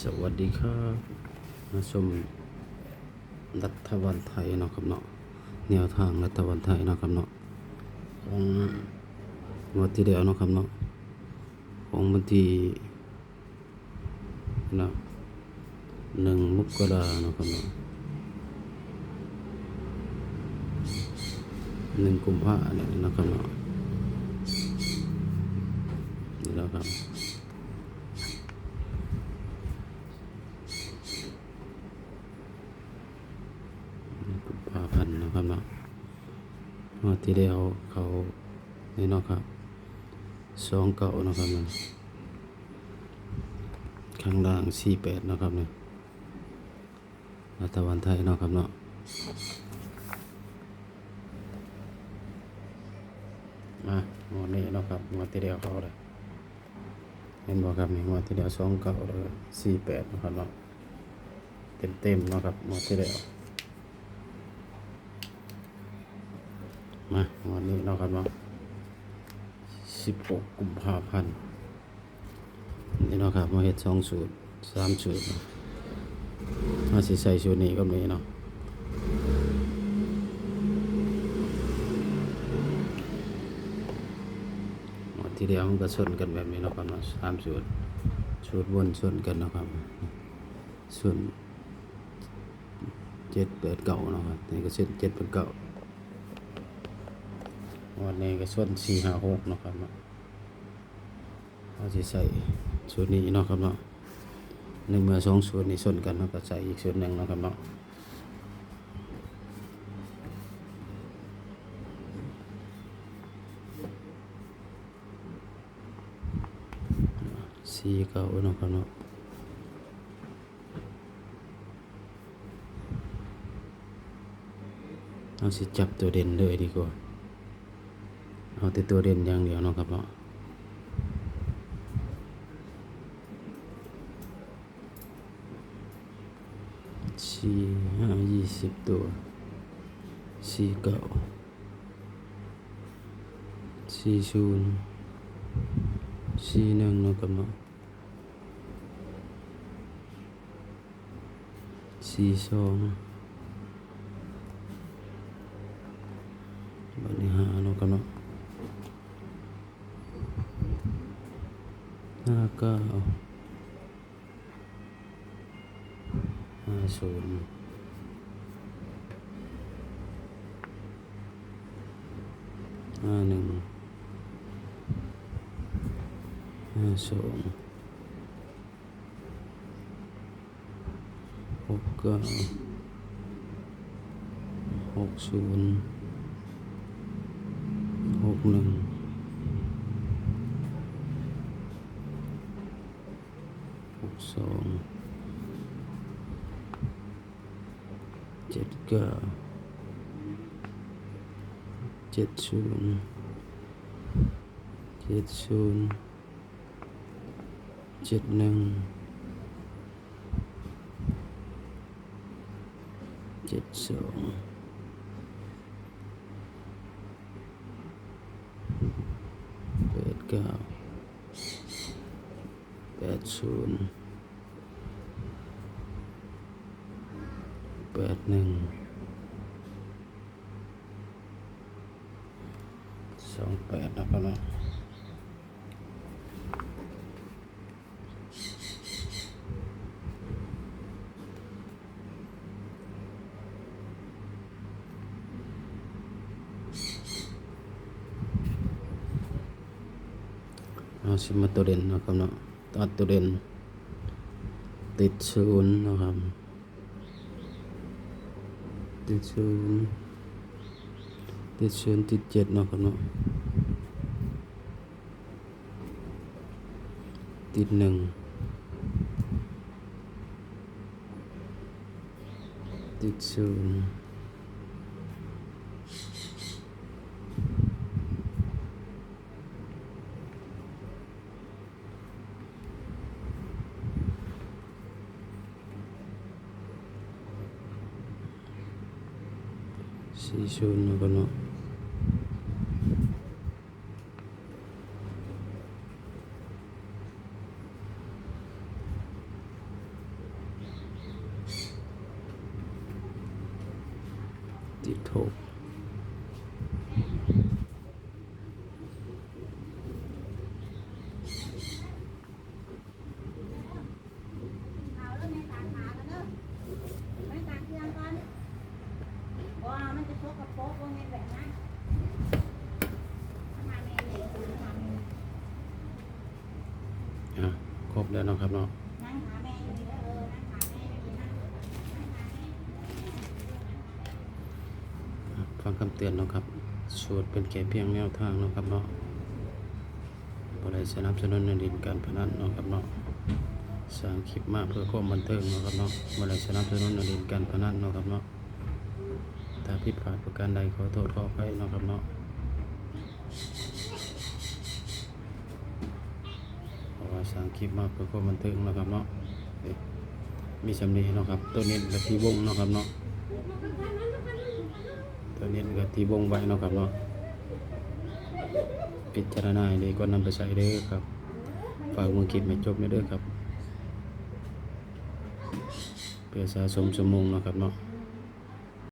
สวัสดีครับมาชมรัฐบาลไทยเนาะครับเนาะแนวทางรัฐบาลไทยเนาะครับเนาะของงวดที่แล้วเนาะครับเนาะของวันที่นะหนึ่งมกราเนาะครับเนาะหนึ่งกุมภาเนี่ยนะครับเนาะนี่แล้วครับ กุมภาพันนะครับเนาะงวดที่แล้วเขานี่เนาะครับสองเก่านะครับมันข้างล่างสี่แปดนะครับเนี่ยรัฐบาลไทยเนาะครับเนาะมางวดนี้เนาะครับงวดที่แล้วเขาเลยเห็นบ่ครับนี่งวดที่แล้วสองเก่าเลยสี่แปดนะครับเนาะเต็มเต็มนะครับงวดที่แล้ว มาวันนี้เนาะครับเนา16กุมภาพันธ์นี่เนาะครับมาเฮ็ดสองสูตรสามสูตรเนาะมาสิใส่สูตรนี้ก็มีเนาะที่เดียวมันก็ส่วนกันแบบนี้เนาะครับเนาะสามสูตรสูตรวนส่วนกันเนาะครับส่วนเจ็ดแปดเก้าเนาะครับนี่ก็เส้นเจ็ดแปดเก้า วันนี้ก็ส่วนสี่ห้าหกเนาะครับเนาะเราจะใส่ส่วนนี้เนาะครับเนาะในเมื่อสองส่วนนี้ส่วนกันเราก็ใส่อีกส่วนหนึ่งเนาะครับเนาะสี่เก้าเนาะครับเนาะเราสิจับตัวเด่นเลยดีกว่า เอาแต่ตัวเด่นอย่างเดียวเนาะครับเนาะสี่ห้ายี่สิบตัวสี่เก้าสี่ศูนย์สี่หนึ่งเนาะครับเนาะสี่สองบัดนี้ห้าเนาะครับเนาะ ห้าเก้าห้า ศูนย์ห้าหนึ่งห้าสองหกเก้าหกศูนย์หกหนึ่งหกสอง เจ็ดเก้าเจ็ดศูนย์เจ็ดศูนย์เจ็ดหนึ่งเจ็ด สองแปดนย์แปดหนึ่งสอนะครับเนาะเอาสิมาตัวเด่นนะครับเนาะตัดตัวเด่นติดศูนย์นะครับติดศูนย์ ติดศูนย์ติดเจ็ดนะครับเนาะติดหนึ่งติดศูนย์สี่ศูนย์นะครับเนาะ ถูก เอาแล้วในตากขากันเด้อไม่ตากเครื่องก่อนว่ามันจะช กับโป๊กว่าไงแบบนั้นมาแม่เลยมาแม่อะครบแล้วเนาะครับเนาะนั่งหาแม่อยู่นี่เออนั่งหาแม่อยู่นี่นั่งหาแม่อะฟังคำเตือนเนาะครับสูตรเป็นแค่เพียงแนวทางเนาะครับเนาะบ่ได้สนับสนุนในดินการพนันเนาะครับเนาะสร้างคลิปมาเพื่อความบันเทิงเนาะครับเนาะบ่ได้สนับสนุนในดินการพนันเนาะครับเนาะ ผิดพลาดประการใดขอโทษขออภัยเนาะครับเนาะเพราะว่าสร้างคลิปมาเพื่อความบันเทิงเนาะครับเนาะมีสำนีเนาะครับ ตัวนี้และที่วงเนาะครับเนาะตัวนี้ก็ที่วงไว้เนาะครับเนาะพิจารณาดีก็นำไปใช้เด้อครับฝากมือคิดไม่จบในเด้อครับเพื่อสะสมสมมุงเนาะครับเนาะ